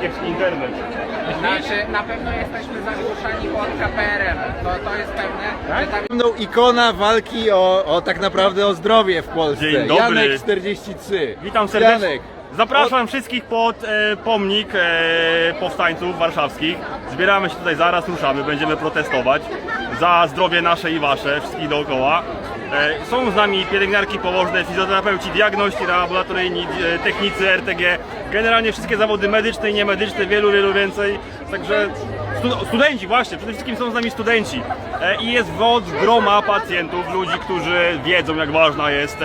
kiepski internet. Znaczy, na pewno jesteśmy zagłuszani pod KPRM. To, to jest pewne. Że tam Pewną ikona walki o, o tak naprawdę o zdrowie w Polsce. Dzień dobry. Janek 43. Witam serdecznie. Janek. Zapraszam wszystkich pod e, pomnik e, powstańców warszawskich. Zbieramy się tutaj zaraz, ruszamy, będziemy protestować za zdrowie nasze i wasze, wszystkich dookoła. E, są z nami pielęgniarki położne, fizjoterapeuci, diagności laboratoryjni, e, technicy RTG, generalnie wszystkie zawody medyczne i niemedyczne, wielu, wielu więcej. Także stu, studenci właśnie, przede wszystkim są z nami studenci. E, I jest wod groma pacjentów, ludzi, którzy wiedzą jak ważna jest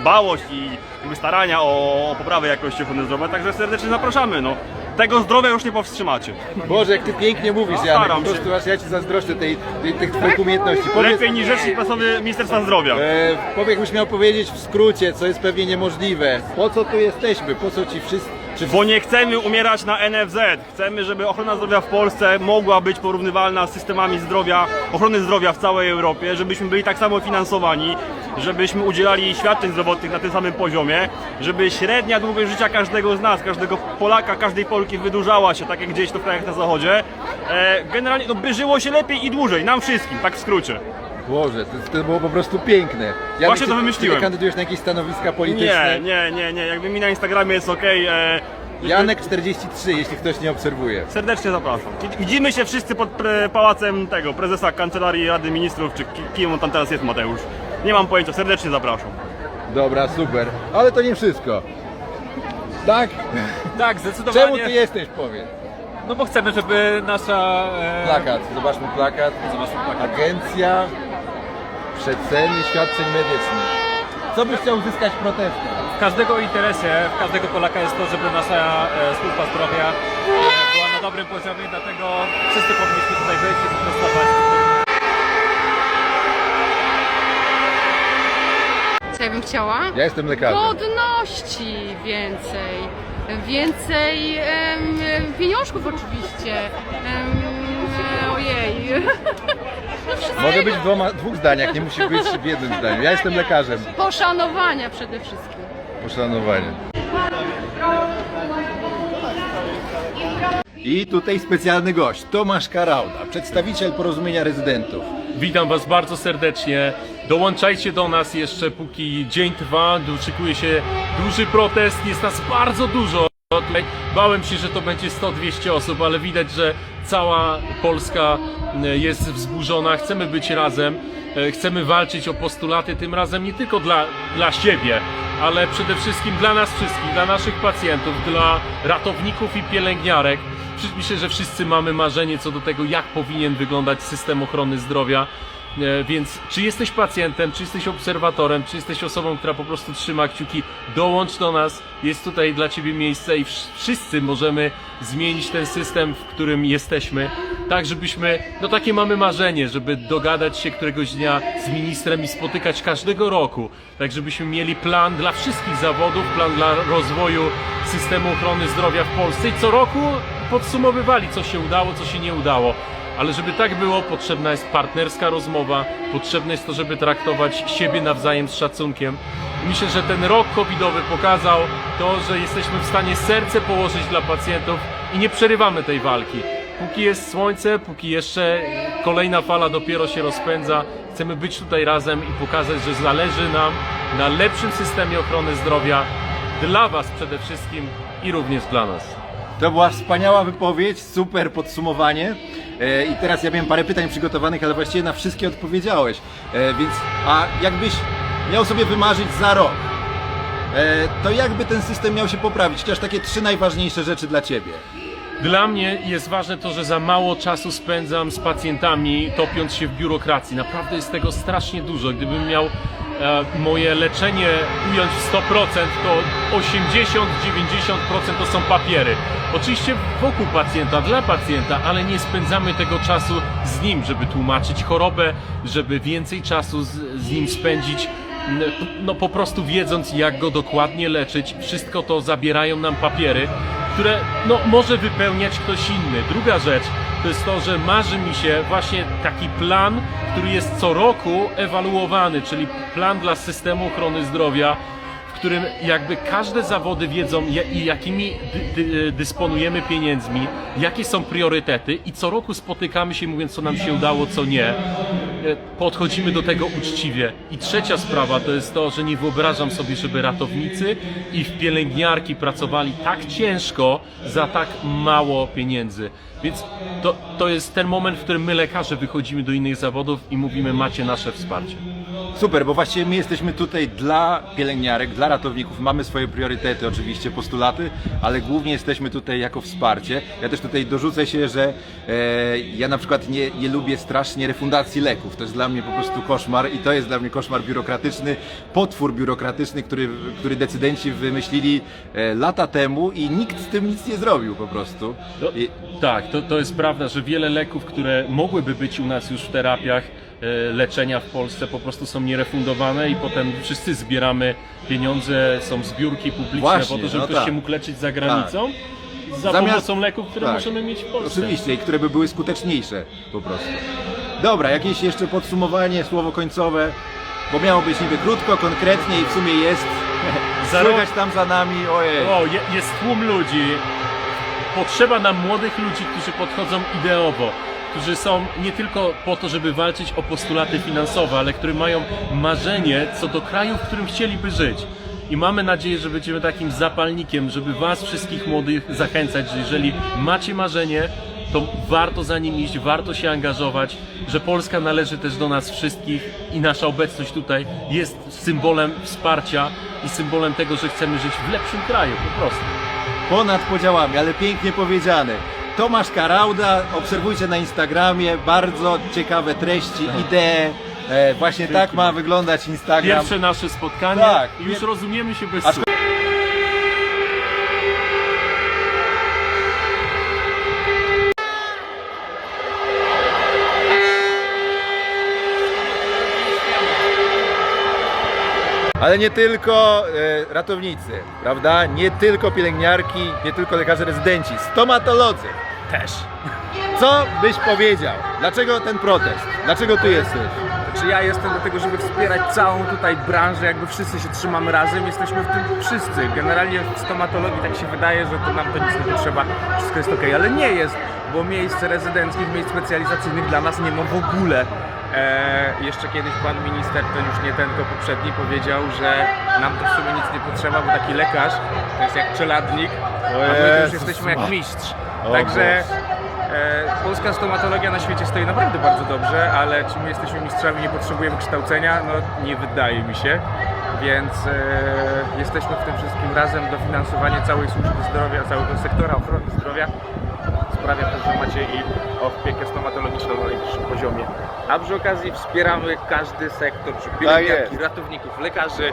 dbałość i starania o poprawę jakości ochrony zdrowia, także serdecznie zapraszamy. No. Tego zdrowia już nie powstrzymacie. Boże, jak ty pięknie mówisz, Janek. staram Po prostu aż ja ci zazdroszczę tej, tej, tych twoich umiejętności. Powiedz, Lepiej niż rzecznik prasowy Ministerstwa Zdrowia. e, powiedz, jakbyś miał powiedzieć w skrócie, co jest pewnie niemożliwe. Po co tu jesteśmy? Po co ci wszyscy... Bo nie chcemy umierać na NFZ. Chcemy, żeby ochrona zdrowia w Polsce mogła być porównywalna z systemami zdrowia, ochrony zdrowia w całej Europie, żebyśmy byli tak samo finansowani, żebyśmy udzielali świadczeń zdrowotnych na tym samym poziomie, żeby średnia długość życia każdego z nas, każdego Polaka, każdej Polki wydłużała się, tak jak gdzieś to w krajach na zachodzie. E, generalnie, no, by żyło się lepiej i dłużej, nam wszystkim, tak w skrócie. Boże, to, to było po prostu piękne. Janek, Właśnie to wymyśliłem. Ty kandydujesz na jakieś stanowiska polityczne? Nie, nie, nie, nie, jakby mi na Instagramie jest ok. E, Janek 43, jeśli ktoś nie obserwuje. Serdecznie zapraszam. Widzimy się wszyscy pod pre, pałacem tego prezesa Kancelarii Rady Ministrów, czy ki- kim on tam teraz jest Mateusz. Nie mam pojęcia, serdecznie zapraszam. Dobra, super. Ale to nie wszystko. Tak? Tak, zdecydowanie. Czemu ty jesteś, powiedz? No bo chcemy, żeby nasza. E... Plakat, zobaczmy plakat. Zobaczmy plakat. Agencja Przeceny Świadczeń Medycznych. Co byś chciał uzyskać protestem? W każdego interesie, w każdego Polaka jest to, żeby nasza e, służba zdrowia e, była na dobrym poziomie, dlatego wszyscy powinniśmy tutaj być i protestować. Co ja bym chciała? Ja jestem lekarzem. Godności więcej. Więcej em, pieniążków oczywiście. Em, ojej. Może być w dwoma, dwóch zdaniach, nie musi być w jednym zdaniu. Ja jestem lekarzem. Poszanowania przede wszystkim. Poszanowanie. I tutaj specjalny gość, Tomasz Karauda, przedstawiciel porozumienia rezydentów. Witam Was bardzo serdecznie. Dołączajcie do nas jeszcze póki dzień trwa. Szykuje się duży protest. Jest nas bardzo dużo. Bałem się, że to będzie 100-200 osób, ale widać, że cała Polska e, jest wzburzona. Chcemy być razem. e, Chcemy walczyć o postulaty, tym razem nie tylko dla, dla siebie, ale przede wszystkim dla nas wszystkich, dla naszych pacjentów, dla ratowników i pielęgniarek. Myślę, że wszyscy mamy marzenie co do tego, jak powinien wyglądać system ochrony zdrowia. E, Więc czy jesteś pacjentem, czy jesteś obserwatorem, czy jesteś osobą, która po prostu trzyma kciuki, dołącz do nas. Jest tutaj dla Ciebie miejsce i wsz- wszyscy możemy zmienić ten system, w którym jesteśmy. Tak, żebyśmy, no takie mamy marzenie, żeby dogadać się któregoś dnia z ministrem i spotykać każdego roku. Tak, żebyśmy mieli plan dla wszystkich zawodów, plan dla rozwoju systemu ochrony zdrowia w Polsce i co roku podsumowywali, co się udało, co się nie udało. Ale żeby tak było, potrzebna jest partnerska rozmowa, potrzebne jest to, żeby traktować siebie nawzajem z szacunkiem. Myślę, że ten rok covidowy pokazał to, że jesteśmy w stanie serce położyć dla pacjentów i nie przerywamy tej walki. Póki jest słońce, póki jeszcze kolejna fala dopiero się rozpędza, chcemy być tutaj razem i pokazać, że zależy nam na lepszym systemie ochrony zdrowia dla Was przede wszystkim i również dla nas. To była wspaniała wypowiedź, super podsumowanie. E, I teraz ja miałem parę pytań przygotowanych, ale właściwie na wszystkie odpowiedziałeś. E, więc, a jakbyś miał sobie wymarzyć za rok, e, to jakby ten system miał się poprawić? Chociaż takie trzy najważniejsze rzeczy dla Ciebie. Dla mnie jest ważne to, że za mało czasu spędzam z pacjentami, topiąc się w biurokracji. Naprawdę jest tego strasznie dużo. Gdybym miał moje leczenie ująć w 100%, to 80-90% to są papiery. Oczywiście wokół pacjenta, dla pacjenta, ale nie spędzamy tego czasu z nim, żeby tłumaczyć chorobę, żeby więcej czasu z, z nim spędzić no po prostu wiedząc jak go dokładnie leczyć, wszystko to zabierają nam papiery, które no może wypełniać ktoś inny. Druga rzecz to jest to, że marzy mi się właśnie taki plan, który jest co roku ewaluowany, czyli plan dla systemu ochrony zdrowia, w którym jakby każde zawody wiedzą, jakimi dy, dy, dysponujemy pieniędzmi, jakie są priorytety i co roku spotykamy się mówiąc, co nam się udało, co nie. E, Podchodzimy do tego uczciwie. I trzecia sprawa to jest to, że nie wyobrażam sobie, żeby ratownicy i pielęgniarki pracowali tak ciężko za tak mało pieniędzy. Więc to, to jest ten moment, w którym my lekarze wychodzimy do innych zawodów i mówimy macie nasze wsparcie. Super, bo właściwie my jesteśmy tutaj dla pielęgniarek, dla ratowników. Mamy swoje priorytety, oczywiście, postulaty, ale głównie jesteśmy tutaj jako wsparcie. Ja też tutaj dorzucę się, że e, ja na przykład nie, nie lubię strasznie refundacji leków. To jest dla mnie po prostu koszmar i to jest dla mnie koszmar biurokratyczny, potwór biurokratyczny, który, który decydenci wymyślili e, lata temu i nikt z tym nic nie zrobił po prostu. No, I, tak, to, to jest prawda, że wiele leków, które mogłyby być u nas już w terapiach leczenia w Polsce po prostu są nierefundowane i potem wszyscy zbieramy pieniądze, są zbiórki publiczne Właśnie, po to, żeby no ktoś tak. się mógł leczyć za granicą. Za Zamiast- pomocą leków, które tak. możemy mieć w Polsce. Oczywiście, i które by były skuteczniejsze po prostu. Dobra, jakieś jeszcze podsumowanie, słowo końcowe, bo miało być niby krótko, konkretnie i w sumie jest. Za Słychać tam za nami, ojej. O, je, jest tłum ludzi. Potrzeba nam młodych ludzi, którzy podchodzą ideowo, którzy są nie tylko po to, żeby walczyć o postulaty finansowe, ale którzy mają marzenie co do kraju, w którym chcieliby żyć. I mamy nadzieję, że będziemy takim zapalnikiem, żeby Was wszystkich młodych zachęcać, że jeżeli macie marzenie, to warto za nim iść, warto się angażować, że Polska należy też do nas wszystkich i nasza obecność tutaj jest symbolem wsparcia i symbolem tego, że chcemy żyć w lepszym kraju po prostu. Ponad podziałami, ale pięknie powiedziane. Tomasz Karauda, obserwujcie na Instagramie, bardzo ciekawe treści, idee. E, właśnie tak ma wyglądać Instagram. Pierwsze nasze spotkanie Tak. i już rozumiemy się bez A słów. Ale nie tylko e, ratownicy, prawda? Nie tylko pielęgniarki, nie tylko lekarze rezydenci, stomatolodzy też. Co byś powiedział? Dlaczego ten protest? Dlaczego tu jesteś? Czy ja jestem do tego, żeby wspierać całą tutaj branżę, jakby wszyscy się trzymamy razem, jesteśmy w tym wszyscy. Generalnie w stomatologii tak się wydaje, że to nam to nic nie potrzeba, wszystko jest ok, ale nie jest, bo miejsc rezydenckich, miejsc specjalizacyjnych dla nas nie ma w ogóle. E, jeszcze kiedyś pan minister, to już nie ten, tylko poprzedni, powiedział, że nam to w sumie nic nie potrzeba, bo taki lekarz to jest jak czeladnik, a my to już jesteśmy jak mistrz. O Także. E, polska stomatologia na świecie stoi naprawdę bardzo dobrze, ale czy my jesteśmy mistrzami, nie potrzebujemy kształcenia? No nie wydaje mi się. Więc e, jesteśmy w tym wszystkim razem. Dofinansowanie całej służby zdrowia, całego sektora ochrony zdrowia sprawia to, że macie i opiekę stomatologiczną na najwyższym poziomie. A przy okazji wspieramy każdy sektor, czy pielęgniarki, jest. ratowników, lekarzy,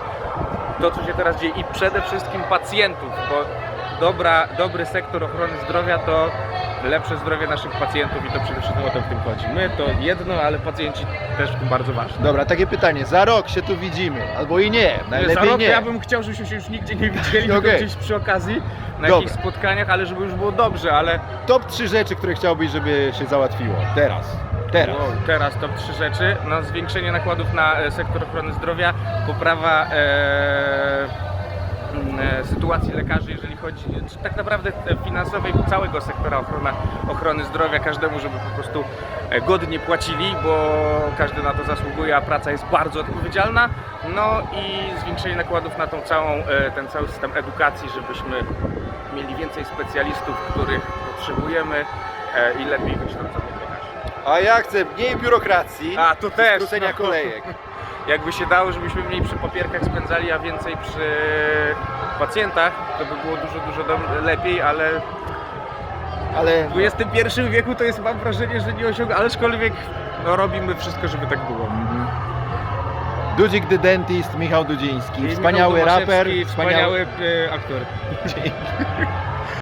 to co się teraz dzieje i przede wszystkim pacjentów, bo dobra, dobry sektor ochrony zdrowia to lepsze zdrowie naszych pacjentów i to przede wszystkim o to w tym chodzi. My to jedno, ale pacjenci też w tym bardzo ważni. Dobra, takie pytanie. Za rok się tu widzimy, albo i nie. Za Najlepiej rok nie. ja bym chciał, żebyśmy się już nigdzie nie widzieli, tylko Okej. gdzieś przy okazji, na Dobra. jakichś spotkaniach, ale żeby już było dobrze, ale Top trzy rzeczy, które chciałbyś, żeby się załatwiło. Teraz. Teraz. Wow, teraz to trzy rzeczy. No, zwiększenie nakładów na e, sektor ochrony zdrowia, poprawa e, sytuacji lekarzy, jeżeli chodzi tak naprawdę e, finansowej całego sektora ochrona, ochrony zdrowia, każdemu, żeby po prostu e, godnie płacili, bo każdy na to zasługuje, a praca jest bardzo odpowiedzialna. No i zwiększenie nakładów na tą całą, e, ten cały system edukacji, żebyśmy mieli więcej specjalistów, których potrzebujemy e, i lepiej wykształconych lekarzy. A ja chcę mniej biurokracji. A, to też, Skrócenia no. kolejek. Jakby się dało, żebyśmy mniej przy papierkach spędzali, a więcej przy pacjentach, to by było dużo, dużo lepiej, ale Ale w XXI wieku to jest, mam wrażenie, że nie osiąga, ale aczkolwiek no, robimy wszystko, żeby tak było. Dudzik the Dentist, Michał Dudziński. I Wspaniały Michał raper, wspaniały... wspaniały e, aktor.